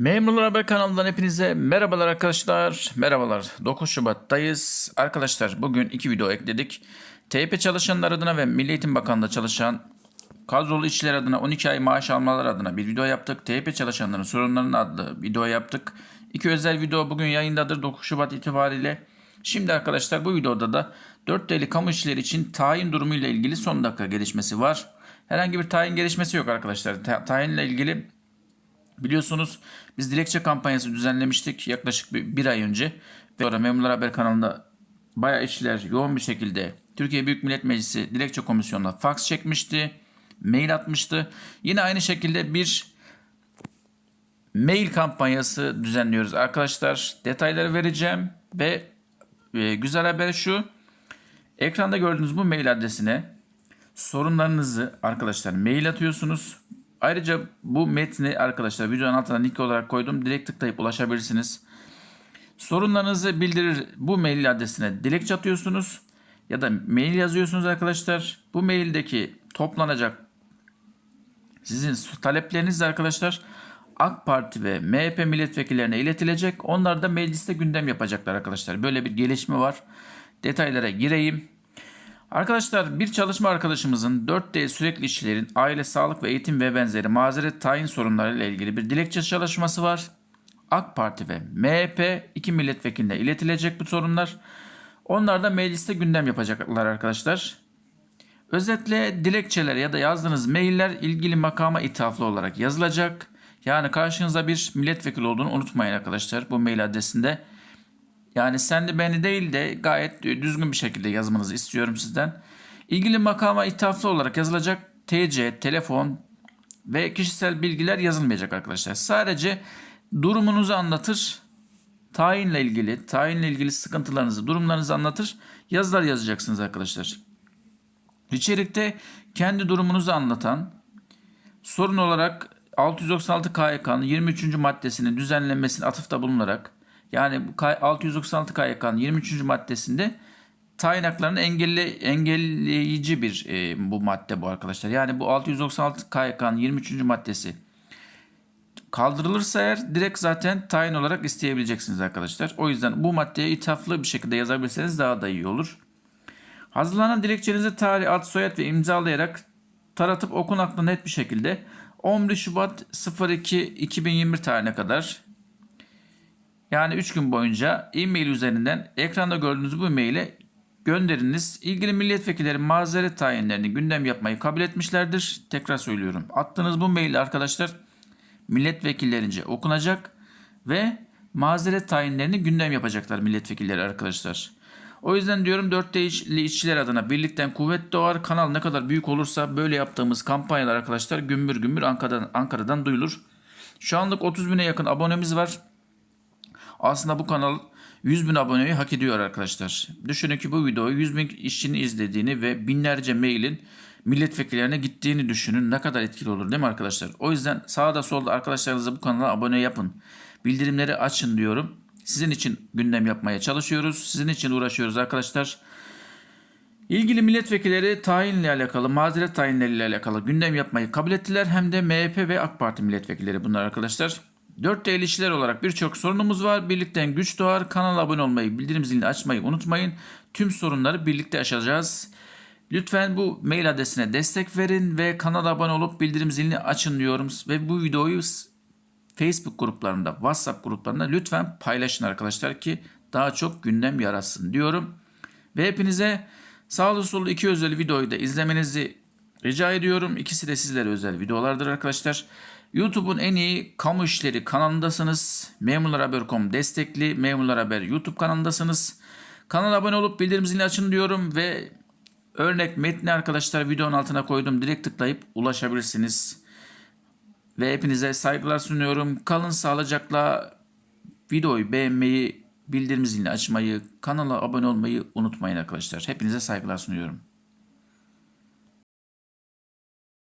Memurlar Haber kanalından hepinize merhabalar arkadaşlar. Merhabalar. 9 Şubat'tayız. Arkadaşlar bugün iki video ekledik. TYP çalışanlar adına ve Milli Eğitim Bakanlığı'nda çalışan kadrolu işçiler adına 12 ay maaş almaları adına bir video yaptık. TYP çalışanların sorunlarının adlı video yaptık. İki özel video bugün yayındadır 9 Şubat itibariyle. Şimdi arkadaşlar bu videoda da 4 D'li kamu işçileri için tayin durumuyla ilgili son dakika gelişmesi var. Herhangi bir tayin gelişmesi yok arkadaşlar. Ta- tayinle ilgili Biliyorsunuz biz dilekçe kampanyası düzenlemiştik yaklaşık bir, bir ay önce. Ve sonra Memurlar Haber kanalında bayağı işçiler yoğun bir şekilde Türkiye Büyük Millet Meclisi dilekçe komisyonuna fax çekmişti. Mail atmıştı. Yine aynı şekilde bir mail kampanyası düzenliyoruz arkadaşlar. Detayları vereceğim ve e, güzel haber şu. Ekranda gördüğünüz bu mail adresine sorunlarınızı arkadaşlar mail atıyorsunuz. Ayrıca bu metni arkadaşlar videonun altına link olarak koydum. Direkt tıklayıp ulaşabilirsiniz. Sorunlarınızı bildirir bu mail adresine dilekçe atıyorsunuz ya da mail yazıyorsunuz arkadaşlar. Bu maildeki toplanacak sizin talepleriniz arkadaşlar AK Parti ve MHP milletvekillerine iletilecek. Onlar da mecliste gündem yapacaklar arkadaşlar. Böyle bir gelişme var. Detaylara gireyim. Arkadaşlar bir çalışma arkadaşımızın 4D sürekli işçilerin aile, sağlık ve eğitim ve benzeri mazeret tayin sorunlarıyla ilgili bir dilekçe çalışması var. AK Parti ve MHP iki milletvekiline iletilecek bu sorunlar. Onlar da mecliste gündem yapacaklar arkadaşlar. Özetle dilekçeler ya da yazdığınız mailler ilgili makama ithaflı olarak yazılacak. Yani karşınıza bir milletvekili olduğunu unutmayın arkadaşlar bu mail adresinde. Yani sen de beni değil de gayet düzgün bir şekilde yazmanızı istiyorum sizden. İlgili makama ithaflı olarak yazılacak TC, telefon ve kişisel bilgiler yazılmayacak arkadaşlar. Sadece durumunuzu anlatır. Tayinle ilgili, tayinle ilgili sıkıntılarınızı, durumlarınızı anlatır. Yazılar yazacaksınız arkadaşlar. İçerikte kendi durumunuzu anlatan sorun olarak 696 KYK'nın 23. maddesinin düzenlenmesine atıfta bulunarak yani bu K- 696 KYK'nın 23. maddesinde tayin haklarını engelli, engelleyici bir e, bu madde bu arkadaşlar. Yani bu 696 KYK'nın 23. maddesi kaldırılırsa eğer direkt zaten tayin olarak isteyebileceksiniz arkadaşlar. O yüzden bu maddeye ithaflı bir şekilde yazabilirseniz daha da iyi olur. Hazırlanan dilekçenizi tarih, ad, soyad ve imzalayarak taratıp okunaklı net bir şekilde 11 Şubat 02 2021 tarihine kadar yani 3 gün boyunca e-mail üzerinden ekranda gördüğünüz bu maile gönderiniz. İlgili milletvekilleri mazeret tayinlerini gündem yapmayı kabul etmişlerdir. Tekrar söylüyorum. Attığınız bu mail arkadaşlar milletvekillerince okunacak ve mazeret tayinlerini gündem yapacaklar milletvekilleri arkadaşlar. O yüzden diyorum 4D'li işçiler adına birlikten kuvvet doğar. Kanal ne kadar büyük olursa böyle yaptığımür kampanyalar arkadaşlar gümbür gümbür Ankara'dan, Ankara'dan duyulur. Şu anlık 30 bine yakın abonemiz var. Aslında bu kanal 100 bin aboneyi hak ediyor arkadaşlar. Düşünün ki bu videoyu 100 bin işçinin izlediğini ve binlerce mailin milletvekillerine gittiğini düşünün. Ne kadar etkili olur değil mi arkadaşlar? O yüzden sağda solda arkadaşlarınıza bu kanala abone yapın. Bildirimleri açın diyorum. Sizin için gündem yapmaya çalışıyoruz. Sizin için uğraşıyoruz arkadaşlar. İlgili milletvekilleri tayinle alakalı, mazeret tayinleriyle alakalı gündem yapmayı kabul ettiler. Hem de MHP ve AK Parti milletvekilleri bunlar arkadaşlar. 4 işçiler olarak birçok sorunumuz var. Birlikten güç doğar. Kanala abone olmayı, bildirim zilini açmayı unutmayın. Tüm sorunları birlikte aşacağız. Lütfen bu mail adresine destek verin ve kanala abone olup bildirim zilini açın diyorum. Ve bu videoyu Facebook gruplarında, WhatsApp gruplarında lütfen paylaşın arkadaşlar ki daha çok gündem yaratsın diyorum. Ve hepinize sağlı sollu iki özel videoyu da izlemenizi rica ediyorum. İkisi de sizlere özel videolardır arkadaşlar. YouTube'un en iyi kamu işleri kanalındasınız. Memurlar destekli Memurlar Haber YouTube kanalındasınız. Kanala abone olup bildirim zilini açın diyorum ve örnek metni arkadaşlar videonun altına koydum. Direkt tıklayıp ulaşabilirsiniz. Ve hepinize saygılar sunuyorum. Kalın sağlıcakla videoyu beğenmeyi, bildirim zilini açmayı, kanala abone olmayı unutmayın arkadaşlar. Hepinize saygılar sunuyorum.